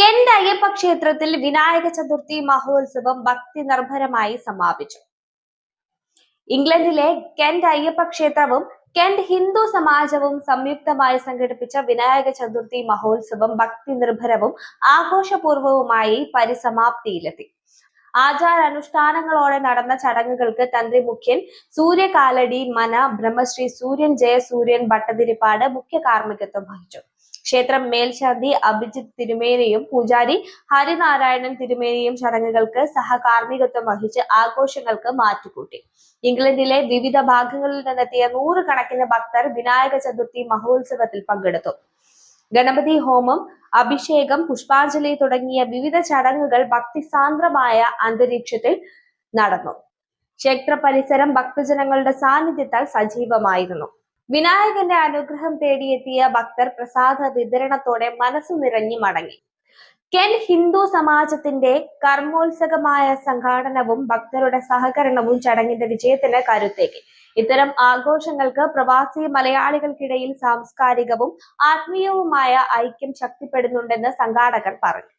Kent Ayyappa ക്ഷേത്രത്തിൽ വിനായക ചതുർത്ഥി മഹോത്സവം ഭക്തി നിർഭരമായി സമാപിച്ചു. ഇംഗ്ലണ്ടിലെ കെന്റ് അയ്യപ്പ ക്ഷേത്രവും കെന്റ് ഹിന്ദു സമാജവും സംയുക്തമായി സംഘടിപ്പിച്ച വിനായക ചതുർത്ഥി മഹോത്സവം ഭക്തി നിർഭരവും ആഘോഷപൂർവവുമായി പരിസമാപ്തിയിലെത്തി. ആചാരാനുഷ്ഠാനങ്ങളോടെ നടന്ന ചടങ്ങുകൾക്ക് തന്ത്രി മുഖ്യൻ സൂര്യകാലടി മന ബ്രഹ്മശ്രീ സൂര്യൻ ജയസൂര്യൻ ഭട്ടതിരിപ്പാട് മുഖ്യ കാർമ്മികത്വം വഹിച്ചു. ക്ഷേത്രം മേൽശാന്തി അഭിജിത്ത് തിരുമേനിയും പൂജാരി ഹരിനാരായണൻ തിരുമേനിയും ചടങ്ങുകൾക്ക് സഹകാർമ്മികത്വം വഹിച്ച് ആഘോഷങ്ങൾക്ക് മാറ്റുകൂട്ടി. ഇംഗ്ലണ്ടിലെ വിവിധ ഭാഗങ്ങളിൽ നിന്നെത്തിയ നൂറുകണക്കിന് ഭക്തർ വിനായക ചതുർത്ഥി മഹോത്സവത്തിൽ പങ്കെടുത്തു. ഗണപതി ഹോമം അഭിഷേകം പുഷ്പാഞ്ജലി തുടങ്ങിയ വിവിധ ചടങ്ങുകൾ ഭക്തിസാന്ദ്രമായ അന്തരീക്ഷത്തിൽ നടന്നു. ക്ഷേത്ര പരിസരം ഭക്തജനങ്ങളുടെ സാന്നിധ്യത്താൽ സജീവമായിരുന്നു. വിനായകന്റെ അനുഗ്രഹം തേടിയെത്തിയ ഭക്തർ പ്രസാദ വിതരണത്തോടെ മനസ്സു നിറഞ്ഞു മടങ്ങി. കെൻ ഹിന്ദു സമാജത്തിന്റെ കർമ്മോത്സകമായ സംഘാടനവും ഭക്തരുടെ സഹകരണവും ചടങ്ങിന്റെ വിജയത്തിന് കരുത്തേക്കി ഇത്തരം ആഘോഷങ്ങൾക്ക് പ്രവാസി മലയാളികൾക്കിടയിൽ സാംസ്കാരികവും ആത്മീയവുമായ ഐക്യം ശക്തിപ്പെടുന്നുണ്ടെന്ന് സംഘാടകർ പറഞ്ഞു.